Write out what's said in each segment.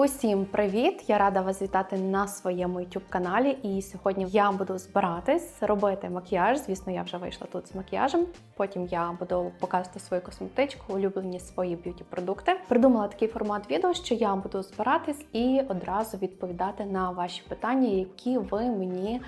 Усім привіт! Я рада вас вітати на своєму youtube каналі. І сьогодні я буду збиратись робити макіяж. Звісно, я вже вийшла тут з макіяжем. Потім я буду показувати свою косметичку, улюблені свої б'юті продукти. Придумала такий формат відео, що я буду збиратись і одразу відповідати на ваші питання, які ви мені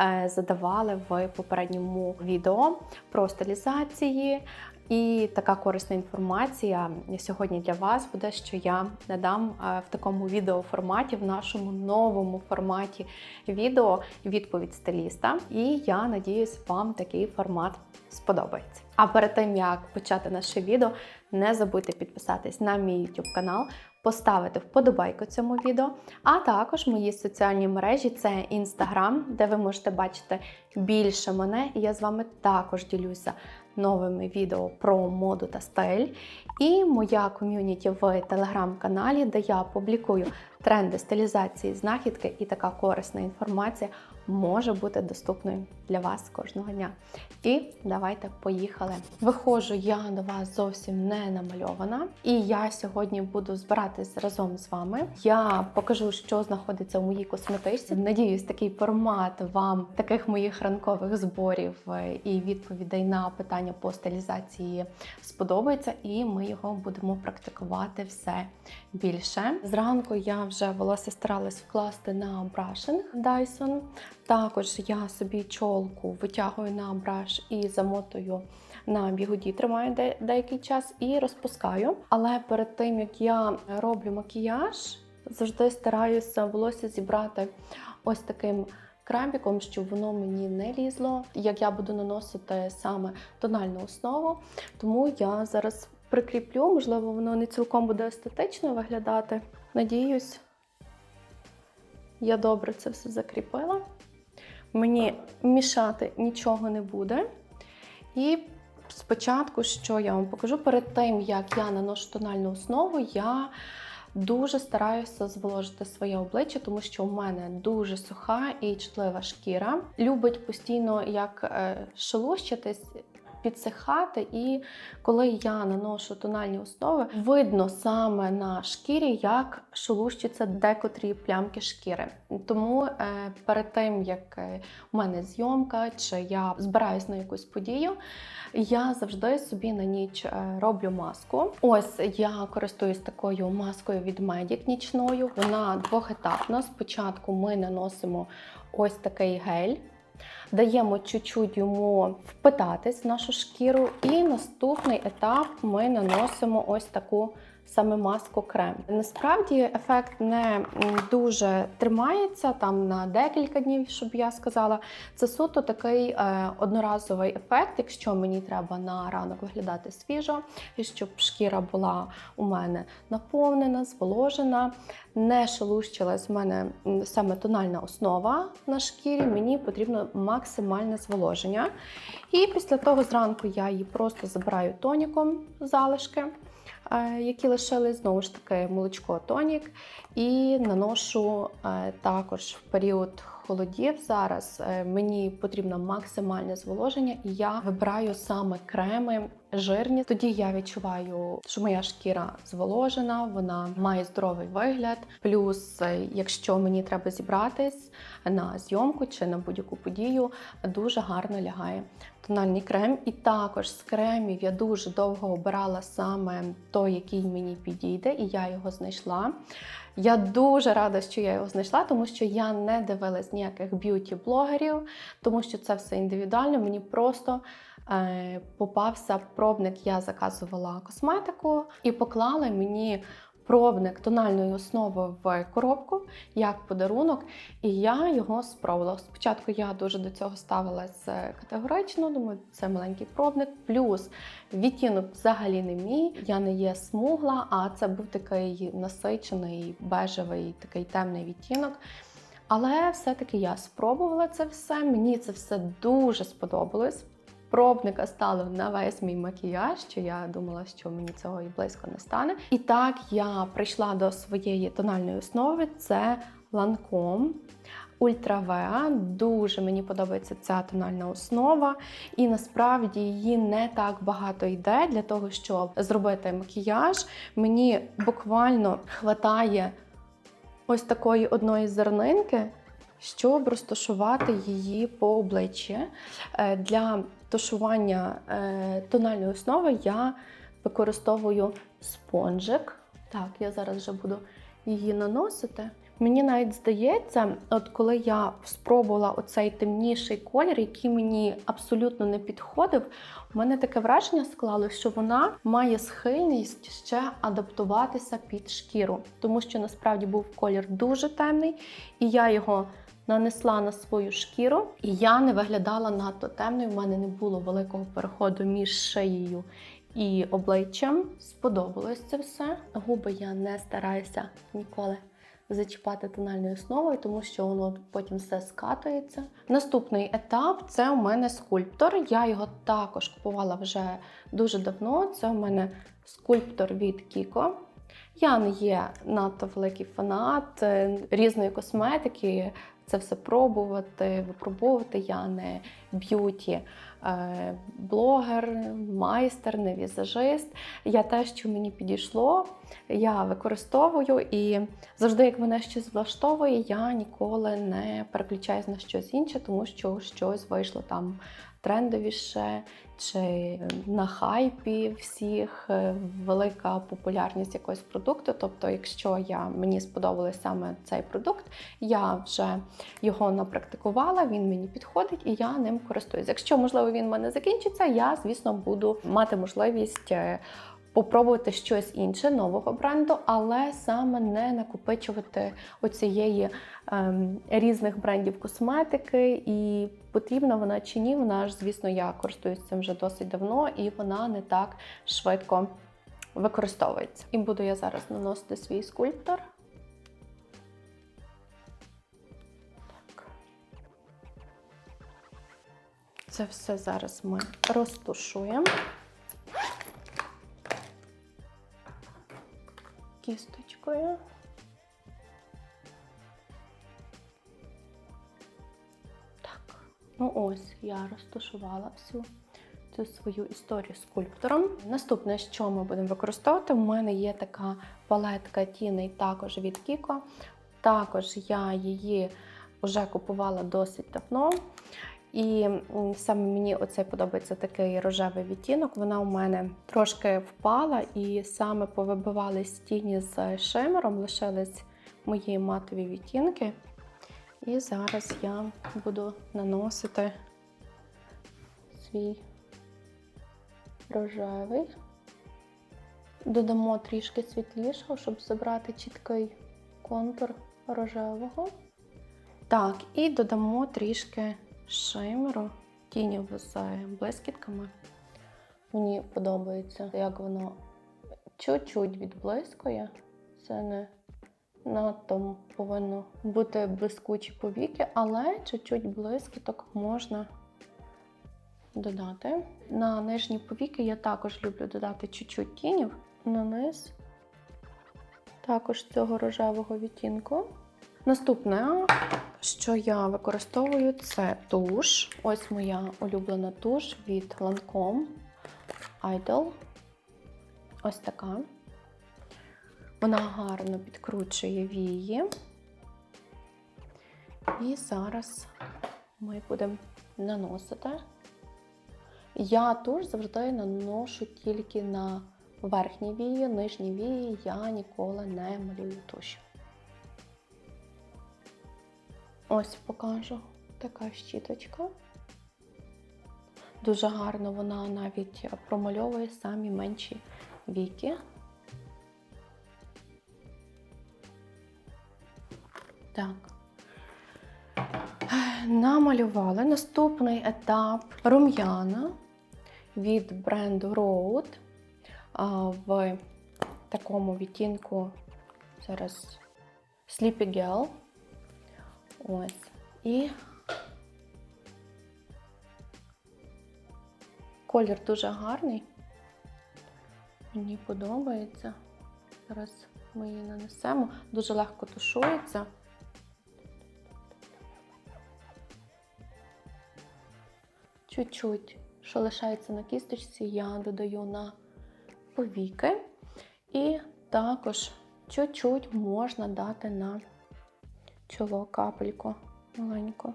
е, задавали в попередньому відео про стилізації. І така корисна інформація сьогодні для вас буде, що я надам е, в такому відеоформаті, в нашому новому форматі відео відповідь стиліста. І я надіюсь, вам такий формат сподобається. А перед тим як почати наше відео, не забудьте підписатись на мій YouTube канал. Поставити вподобайку цьому відео, а також мої соціальні мережі це Instagram, де ви можете бачити більше мене, і я з вами також ділюся новими відео про моду та стиль. І моя ком'юніті в телеграм-каналі, де я публікую тренди стилізації, знахідки і така корисна інформація може бути доступною для вас кожного дня. І давайте поїхали. Виходжу я до вас зовсім не намальована, і я сьогодні буду збиратись разом з вами. Я покажу, що знаходиться у моїй косметичці. Надіюсь, такий формат вам таких моїх ранкових зборів е, і відповідей на питання по стилізації сподобається, і ми його будемо практикувати все більше. Зранку я вже волосся старалась вкласти на брашинг Dyson. Також я собі чолку витягую на браш і замотую на бігуді, тримаю де- деякий час і розпускаю. Але перед тим як я роблю макіяж, завжди стараюся волосся зібрати ось таким крабіком, щоб воно мені не лізло, як я буду наносити саме тональну основу. Тому я зараз прикріплю, можливо, воно не цілком буде естетично виглядати. Надіюсь, я добре це все закріпила. Мені мішати нічого не буде. І спочатку, що я вам покажу, перед тим, як я наношу тональну основу, я дуже стараюся зволожити своє обличчя, тому що у мене дуже суха і чутлива шкіра. Любить постійно як е, шелущитись, підсихати. І коли я наношу тональні основи, видно саме на шкірі, як шелущаться декотрі плямки шкіри. Тому е, перед тим, як е, у мене зйомка, чи я збираюсь на якусь подію, я завжди собі на ніч е, роблю маску. Ось я користуюсь такою маскою від Medic нічною. Вона двохетапна. Спочатку ми наносимо ось такий гель. Даємо чуть-чуть йому впитатись в нашу шкіру, і наступний етап ми наносимо ось таку саме маску крем. Насправді ефект не дуже тримається там на декілька днів, щоб я сказала. Це суто такий е, одноразовий ефект, якщо мені треба на ранок виглядати свіжо, і щоб шкіра була у мене наповнена, зволожена, не шелущилась в мене саме тональна основа на шкірі. Мені потрібно максимальне зволоження. І після того зранку я її просто забираю тоніком залишки. Які лишили знову ж таки молочко тонік, і наношу е, також в період холодів. Зараз е, мені потрібно максимальне зволоження, і я вибираю саме креми жирні. Тоді я відчуваю, що моя шкіра зволожена, вона має здоровий вигляд. Плюс, е, якщо мені треба зібратись на зйомку чи на будь-яку подію, дуже гарно лягає тональний крем. І також з кремів я дуже довго обирала саме той, який мені підійде, і я його знайшла. Я дуже рада, що я його знайшла, тому що я не дивилась ніяких б'юті-блогерів, тому що це все індивідуально. Мені просто попався пробник. Я заказувала косметику і поклали мені. Пробник тональної основи в коробку як подарунок, і я його спробувала. Спочатку я дуже до цього ставилась е, категорично, думаю, це маленький пробник. Плюс відтінок взагалі не мій. Я не є смугла, а це був такий насичений, бежевий, такий темний відтінок. Але все-таки я спробувала це все. Мені це все дуже сподобалось. Пробника стало на весь мій макіяж, що я думала, що мені цього і близько не стане. І так я прийшла до своєї тональної основи. Це Lancome VA. Дуже мені подобається ця тональна основа, і насправді її не так багато йде для того, щоб зробити макіяж. Мені буквально хватає ось такої одної зернинки, щоб розташувати її по обличчі. Е, Для тушування е, тональної основи я використовую спонжик. Так, я зараз вже буду її наносити. Мені навіть здається, от коли я спробувала оцей темніший колір, який мені абсолютно не підходив, у мене таке враження склалося, що вона має схильність ще адаптуватися під шкіру, тому що насправді був колір дуже темний, і я його нанесла на свою шкіру, і я не виглядала надто темною. У мене не було великого переходу між шиєю і обличчям. Сподобалось це все. Губи я не стараюся ніколи зачіпати тональною основою, тому що воно потім все скатується. Наступний етап це у мене скульптор. Я його також купувала вже дуже давно. Це у мене скульптор від Kiko. Я не є надто великий фанат е, різної косметики. Це все пробувати, випробовувати. Я не б'юті е, блогер, майстер, не візажист. Я те, що мені підійшло, я використовую і завжди, як мене щось влаштовує, я ніколи не переключаюсь на щось інше, тому що щось вийшло там трендовіше чи на хайпі всіх е, велика популярність якогось продукту. Тобто, якщо я мені сподобався саме цей продукт, я вже його напрактикувала, він мені підходить і я ним користуюсь. Якщо можливо він в мене закінчиться, я звісно буду мати можливість. Попробувати щось інше нового бренду, але саме не накопичувати оцієї ем, різних брендів косметики, і потрібна вона чи ні. Вона ж, звісно, я користуюсь цим вже досить давно, і вона не так швидко використовується. І буду я зараз наносити свій скульптор. Це все зараз ми розтушуємо. Кісточкою. Так, ну ось я розташувала всю цю свою історію скульптором. Наступне, що ми будемо використовувати, у мене є така палетка тіней також від Kiko. Також я її вже купувала досить давно. І саме мені оцей подобається такий рожевий відтінок. Вона у мене трошки впала, і саме повибивались тіні з шимером, лишились мої матові відтінки. І зараз я буду наносити свій рожевий. Додамо трішки світлішого, щоб забрати чіткий контур рожевого. Так, і додамо трішки шимеру, тінів з блискітками. Мені подобається, як воно чуть-чуть відблискує. Це не надто повинно бути блискучі повіки, але чуть-чуть блискіток можна додати. На нижні повіки я також люблю додати чуть-чуть тінів. На низ також цього рожевого відтінку. Наступне, що я використовую, це туш. Ось моя улюблена туш від Lancome Idol. Ось така. Вона гарно підкручує вії. І зараз ми будемо наносити. Я туш завжди наношу тільки на верхні вії, нижні вії я ніколи не малюю тушю. Ось покажу така щіточка. Дуже гарно вона навіть промальовує самі менші віки. Так. Намалювали наступний етап рум'яна від бренду Road в такому відтінку зараз Sleepy Gel. Ось. І колір дуже гарний. Мені подобається. Зараз ми її нанесемо. Дуже легко тушується. Чуть-чуть, що лишається на кісточці, я додаю на повіки. І також чуть-чуть можна дати на чоло капельку маленьку.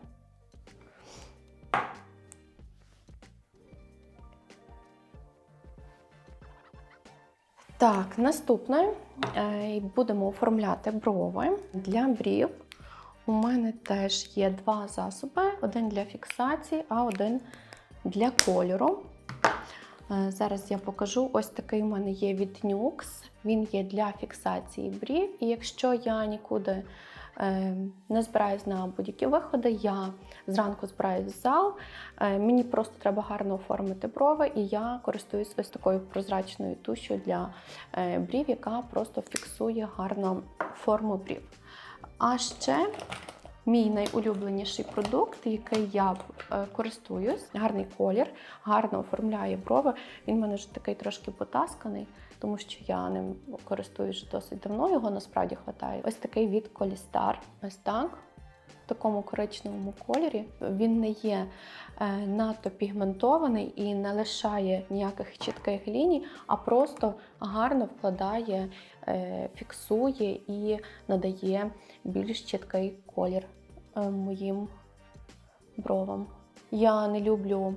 Так, наступне е, будемо оформляти брови. Для брів у мене теж є два засоби: один для фіксації, а один для кольору. Е, Зараз я покажу. Ось такий у мене є від Nux. Він є для фіксації брів. І якщо я нікуди не збираюсь на будь-які виходи, я зранку збираюсь в зал. е, Мені просто треба гарно оформити брови, і я користуюсь ось такою прозрачною тушю для е, брів, яка просто фіксує гарно форму брів. А ще мій найулюбленіший продукт, який я е, користуюсь, гарний колір, гарно оформляє брови. Він в мене вже такий трошки потасканий, тому що я ним користуюсь досить давно. Його насправді вистачає. Ось такий від Колістар. Ось так. В такому коричневому кольорі він не є е, надто пігментований і не лишає ніяких чітких ліній, а просто гарно вкладає, е, фіксує і надає більш чіткий колір е, моїм бровам. Я не люблю,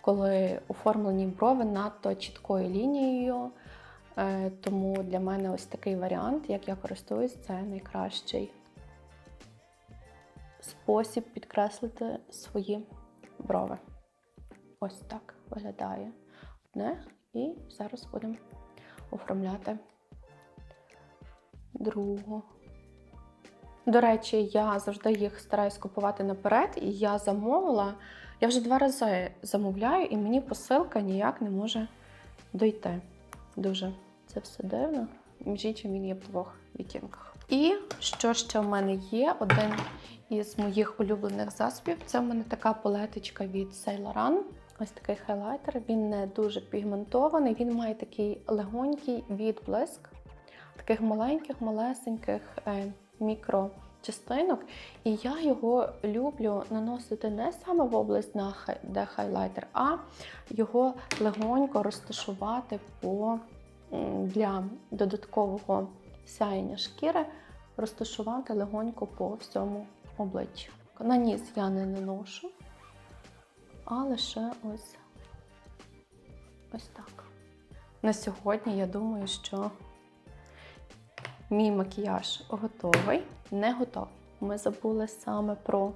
коли оформлені брови надто чіткою лінією. Е, Тому для мене ось такий варіант, як я користуюсь, це найкращий спосіб підкреслити свої брови. Ось так виглядає одне. І зараз будемо оформляти другу. До речі, я завжди їх стараюсь купувати наперед, і я замовила. Я вже два рази замовляю, і мені посилка ніяк не може дойти. Дуже це все дивно. Між іншим він є в двох відтінках. І що ще в мене є? Один із моїх улюблених засобів. Це в мене така палеточка від Saint Laurent. Ось такий хайлайтер. Він не дуже пігментований, він має такий легонький відблиск, таких маленьких, малесеньких е, мікрочастинок. І я його люблю наносити не саме в область, де хайлайтер, а його легонько розташувати по, для додаткового сяєння шкіри, розташувати легонько по всьому обличчю. На ніс я не наношу, а лише ось, ось так. На сьогодні я думаю, що мій макіяж готовий, не готовий. Ми забули саме про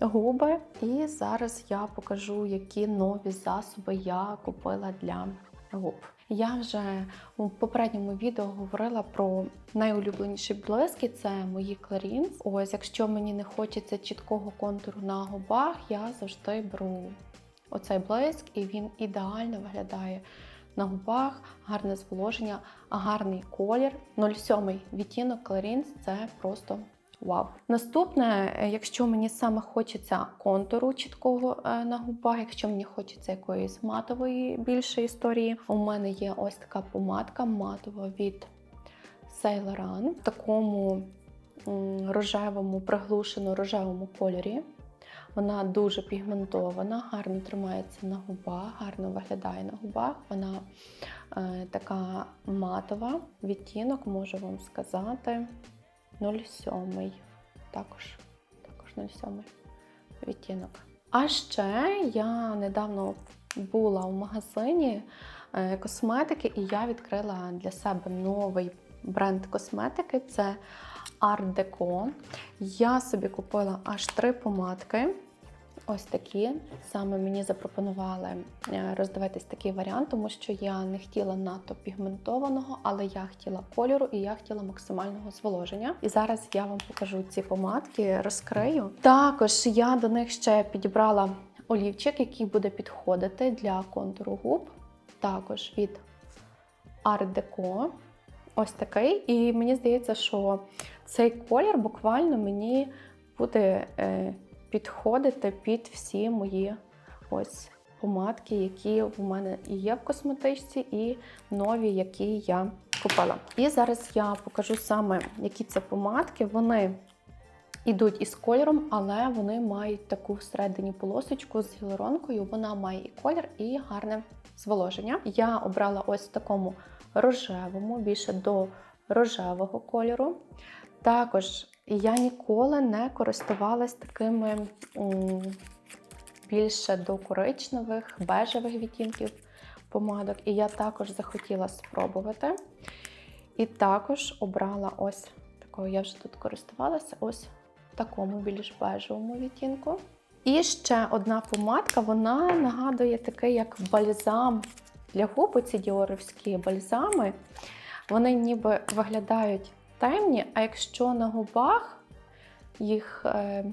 губи, і зараз я покажу, які нові засоби я купила для губ. Я вже у попередньому відео говорила про найулюбленіші блиски це мої Clarins. Ось, якщо мені не хочеться чіткого контуру на губах, я завжди беру оцей блиск, і він ідеально виглядає на губах, гарне зволоження, гарний колір. 07 відтінок Clarins – це просто Вау. Наступне, е, якщо мені саме хочеться контуру чіткого е, на губах, якщо мені хочеться якоїсь матової більше історії, у мене є ось така помадка матова від Saint Laurent в такому рожевому, приглушено рожевому кольорі. Вона дуже пігментована, гарно тримається на губах, гарно виглядає на губах. Вона е, така матова. Відтінок можу вам сказати. 07. Також, також 07 відтінок. А ще я недавно була в магазині е, косметики, і я відкрила для себе новий бренд косметики. Це Art Deco. Я собі купила аж три помадки. Ось такі. Саме мені запропонували е, роздивитись такий варіант, тому що я не хотіла надто пігментованого, але я хотіла кольору і я хотіла максимального зволоження. І зараз я вам покажу ці помадки, розкрию. Також я до них ще підібрала олівчик, який буде підходити для контуру губ. Також від Art Deco. Ось такий. І мені здається, що цей колір буквально мені буде. Підходити під всі мої ось помадки, які в мене і є в косметичці, і нові, які я купила. І зараз я покажу саме, які це помадки. Вони йдуть із кольором, але вони мають таку всередині полосочку з гіалуронкою. Вона має і колір, і гарне зволоження. Я обрала ось в такому рожевому, більше до рожевого кольору. Також я ніколи не користувалась такими м, більше до коричневих, бежевих відтінків помадок. І я також захотіла спробувати. І також обрала ось такою, я вже тут користувалася, ось в такому більш бежевому відтінку. І ще одна помадка, вона нагадує такий, як бальзам для губ, ці діоровські бальзами. Вони ніби виглядають темні, а якщо на губах їх, е,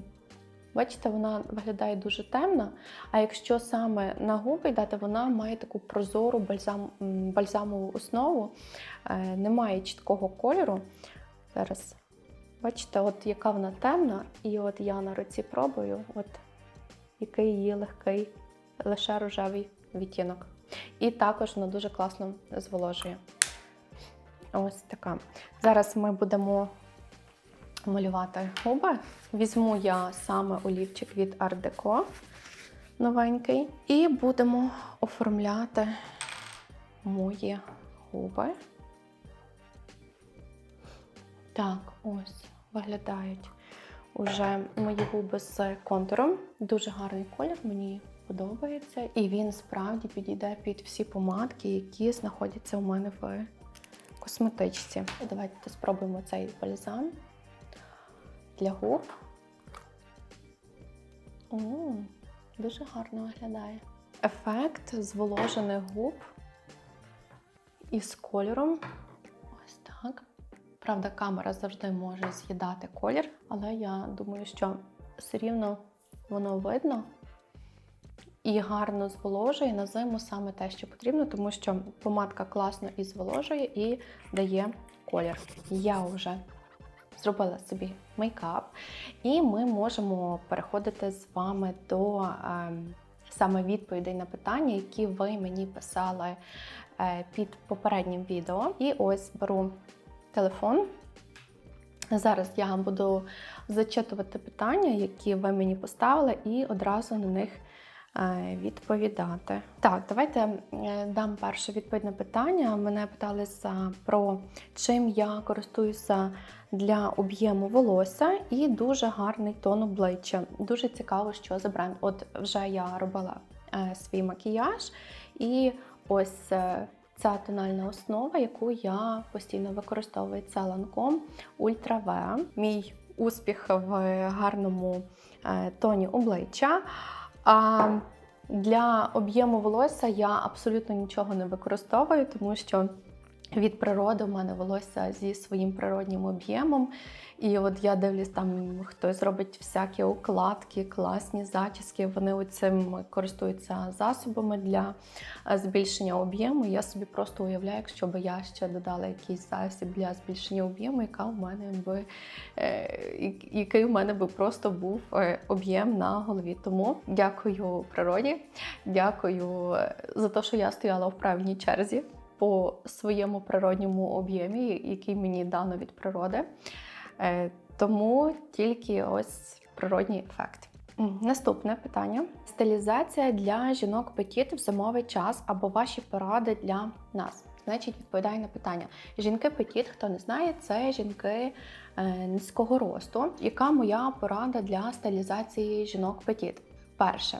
бачите, вона виглядає дуже темно. А якщо саме на губи дати, вона має таку прозору бальзам, бальзамову основу, е, немає чіткого кольору. Зараз, бачите, от яка вона темна, і от я на руці пробую, от який її легкий, лише рожевий відтінок. І також вона дуже класно зволожує. Ось така. Зараз ми будемо малювати губи. Візьму я саме олівчик від Art Deco новенький. І будемо оформляти мої губи. Так, ось виглядають уже мої губи з контуром. Дуже гарний колір, мені подобається. І він справді підійде під всі помадки, які знаходяться у мене в косметичці. Давайте спробуємо цей бальзам для губ. О, дуже гарно виглядає. Ефект зволожених губ із кольором. Ось так. Правда, камера завжди може з'їдати колір, але я думаю, що все рівно воно видно і гарно зволожує на зиму саме те, що потрібно, тому що помадка класно і зволожує, і дає колір. Я вже зробила собі мейкап, і ми можемо переходити з вами до е, саме відповідей на питання, які ви мені писали е, під попереднім відео. І ось беру телефон. Зараз я вам буду зачитувати питання, які ви мені поставили, і одразу на них відповідати. Так, давайте е, дам перше відповідь на питання. Мене питалися про чим я користуюся для об'єму волосся, і дуже гарний тон обличчя. Дуже цікаво, що за бренд. От вже я робила е, свій макіяж, і ось. е, Ця тональна основа, яку я постійно використовую, це Lancome Ultra V. Мій успіх в гарному е, тоні обличчя. А для об'єму волосся я абсолютно нічого не використовую, тому що від природи в мене волосся зі своїм природнім об'ємом. І от я дивлюсь, там хтось робить всякі укладки, класні зачіски. Вони цим користуються засобами для е, збільшення об'єму. Я собі просто уявляю, якщо б я ще додала якийсь засіб для збільшення об'єму, яка в мене би е, який в мене би просто був е, об'єм на голові. Тому дякую природі, дякую за те, що я стояла в правильній черзі по своєму природньому об'ємі, який мені дано від природи. Е, Тому тільки ось природній ефект. Наступне питання: стилізація для жінок петіт в зимовий час або ваші поради для нас. Значить, відповідає на питання. Жінки петіт, хто не знає, це жінки е, низького росту. Яка моя порада для стилізації жінок петіт? Перше,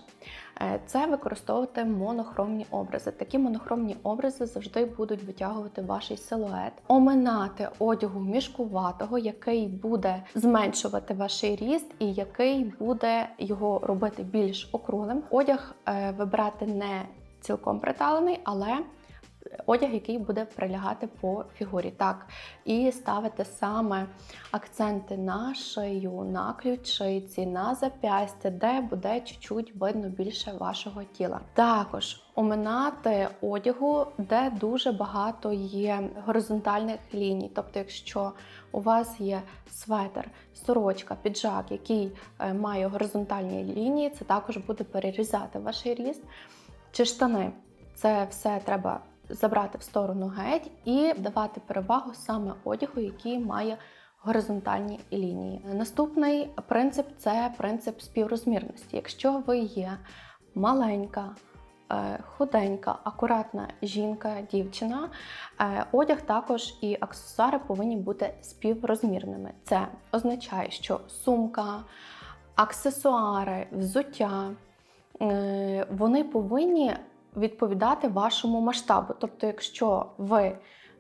це використовувати монохромні образи. Такі монохромні образи завжди будуть витягувати ваш силует, оминати одягу мішкуватого, який буде зменшувати ваш ріст і який буде його робити більш округлим. Одяг вибрати вибирати не цілком приталений, але одяг, який буде прилягати по фігурі. Так, і ставити саме акценти на шию, на ключиці, на зап'ястя, де буде чуть-чуть видно більше вашого тіла. Також оминати одягу, де дуже багато є горизонтальних ліній. Тобто, якщо у вас є светр, сорочка, піджак, який е, має горизонтальні лінії, це також буде перерізати ваш ріст. Чи штани. Це все треба забрати в сторону геть і давати перевагу саме одягу, який має горизонтальні лінії. Наступний принцип це принцип співрозмірності. Якщо ви є маленька, е, худенька, акуратна жінка, дівчина, е, одяг також і аксесуари повинні бути співрозмірними. Це означає, що сумка, аксесуари, взуття е, вони повинні відповідати вашому масштабу. Тобто, якщо ви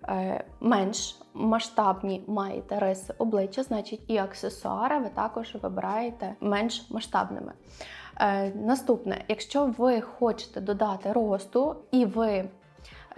е, менш масштабні маєте риси обличчя, значить і аксесуари ви також вибираєте менш масштабними. Е, Наступне, якщо ви хочете додати росту і ви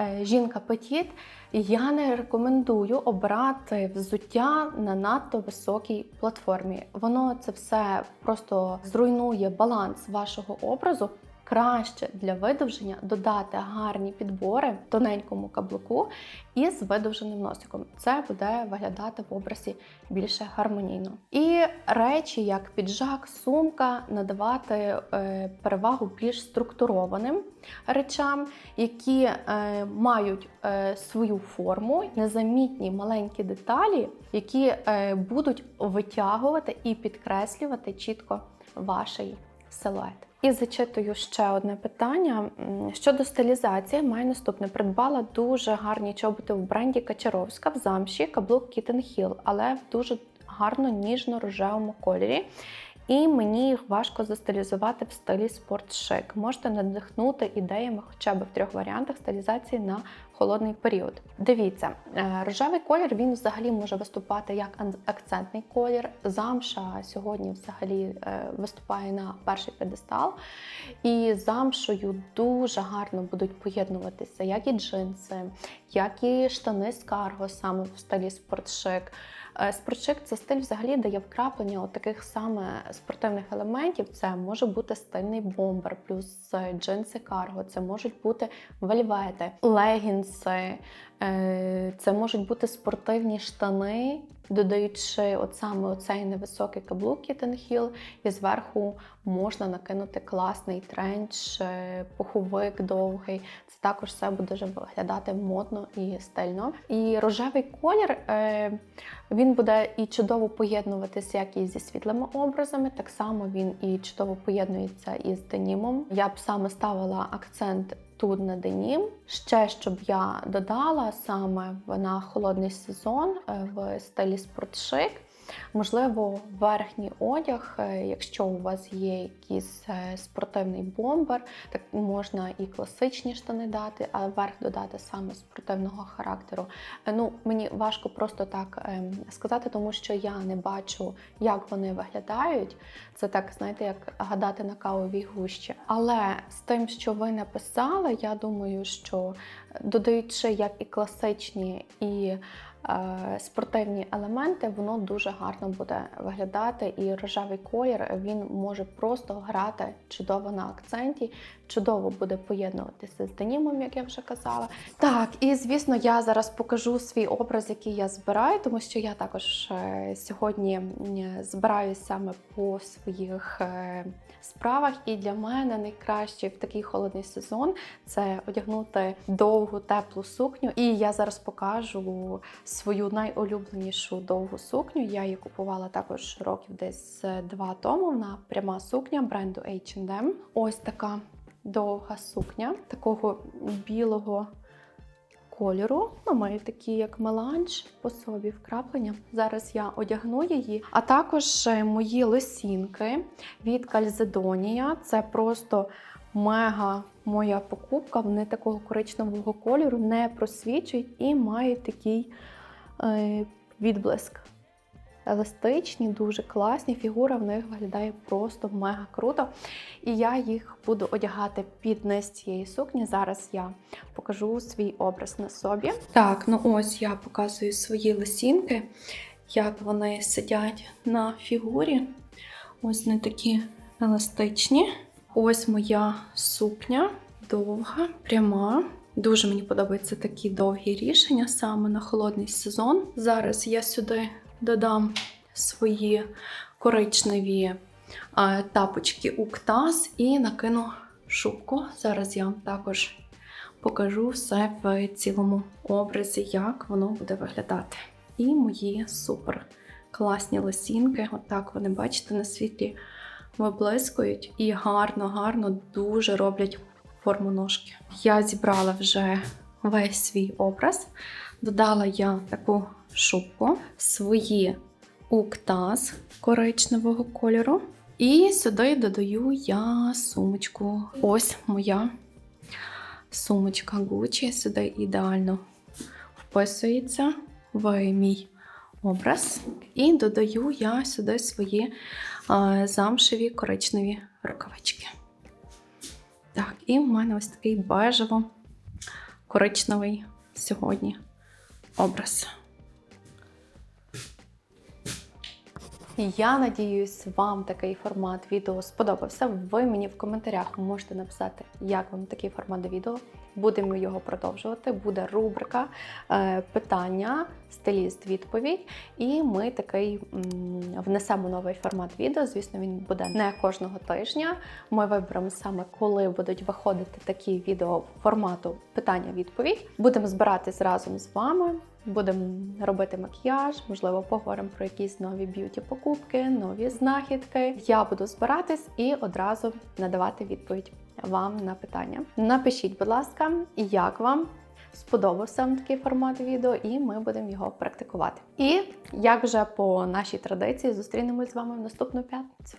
е, жінка петіт, я не рекомендую обрати взуття на надто високій платформі. Воно це все просто зруйнує баланс вашого образу. Краще для видовження додати гарні підбори в тоненькому каблуку і з видовженим носиком. Це буде виглядати в образі більше гармонійно. І речі, як піджак, сумка, надавати е, перевагу більш структурованим речам, які е, мають е, свою форму, незамітні маленькі деталі, які будуть витягувати і підкреслювати чітко ваш силует. І зачитую ще одне питання. Щодо стилізації, маю наступне. Придбала дуже гарні чоботи в бренді Качаровська в замші, каблук Kitten Hill, але в дуже гарно ніжно-рожевому кольорі. І мені їх важко застилізувати в стилі спортшик. Можете надихнути ідеями хоча б в трьох варіантах стилізації на холодний період. Дивіться, е, рожевий колір він взагалі може виступати як акцентний колір. Замша сьогодні взагалі е, виступає на перший п'єдестал. І замшою дуже гарно будуть поєднуватися як і джинси, як і штани з карго саме в стилі спортшик. Е, Спортшик це стиль взагалі дає вкраплення от таких саме спортивних елементів. Це може бути стильний бомбер, плюс е, джинси карго, це можуть бути вельвети, легінси, е, це можуть бути спортивні штани, додаючи от саме оцей невисокий каблук Hill, і зверху можна накинути класний тренч, е, пуховик довгий. Це також все буде дуже виглядати модно і стильно. І рожевий колір. Е, він буде і чудово поєднуватися як і зі світлими образами, так само він і чудово поєднується із денімом. Я б саме ставила акцент тут на денім. Ще щоб я додала саме на холодний сезон е, в стилі спортшик. Можливо, верхній одяг, е, якщо у вас є якийсь е, спортивний бомбер, так можна і класичні штани дати, а верх додати саме спортивного характеру. Е, Ну, мені важко просто так ем, сказати, тому що я не бачу, як вони виглядають. Це так, знаєте, як гадати на кавовій гущі. Але з тим, що ви написали, я думаю, що додаючи як і класичні, і спортивні елементи, воно дуже гарно буде виглядати. І рожевий колір він може просто грати чудово на акценті, чудово буде поєднуватися з денімом, як я вже казала. Так, і звісно, я зараз покажу свій образ, який я збираю, тому що я також е, сьогодні збираю саме по своїх е, справах. І для мене найкраще в такий холодний сезон це одягнути довгу теплу сукню. І я зараз покажу свою найулюбленішу довгу сукню. Я її купувала також років десь е, два тому. Вона пряма сукня бренду H&M. Ось така довга сукня такого білого кольору. Ну, має такі як меланж по собі вкраплення. Зараз я одягну її. А також е, мої лисінки від Кальзедонія. Це просто мега моя покупка. Вони такого коричневого кольору не просвічують і мають такий відблиск. Еластичні, дуже класні. Фігура в них виглядає просто мега круто. І я їх буду одягати під низ цієї сукні. Зараз я покажу свій образ на собі. Так, ну ось я показую свої лисінки, як вони сидять на фігурі. Ось вони такі еластичні. Ось моя сукня довга, пряма. Дуже мені подобаються такі довгі рішення саме на холодний сезон. Зараз я сюди додам свої коричневі тапочки Уктас і накину шубку. Зараз я вам також покажу все в цілому образі, як воно буде виглядати. І мої супер класні лосінки. Отак вони, бачите, на світлі виблискують і гарно-гарно дуже роблять форму ножки. Я зібрала вже весь свій образ. Додала я таку шубку, свої уктаз коричневого кольору. І сюди додаю я сумочку. Ось моя сумочка Gucci. Сюди ідеально вписується в мій образ. І додаю я сюди свої е, замшеві коричневі рукавички. Так, і в мене ось такий бежево-коричневий сьогодні образ. Я надіюсь, вам такий формат відео сподобався. Ви мені в коментарях можете написати, як вам такий формат відео. Будемо його продовжувати. Буде рубрика е, питання, стиліст відповідь. І ми такий внесемо новий формат відео. Звісно, він буде не кожного тижня. Ми виберемо саме, коли будуть виходити такі відео формату питання-відповідь. Будемо збиратись разом з вами. Будемо робити макіяж, можливо, поговоримо про якісь нові б'юті покупки, нові знахідки. Я буду збиратись і одразу надавати відповідь вам на питання. Напишіть, будь ласка, як вам сподобався такий формат відео, і ми будемо його практикувати. І як вже по нашій традиції зустрінемось з вами в наступну п'ятницю.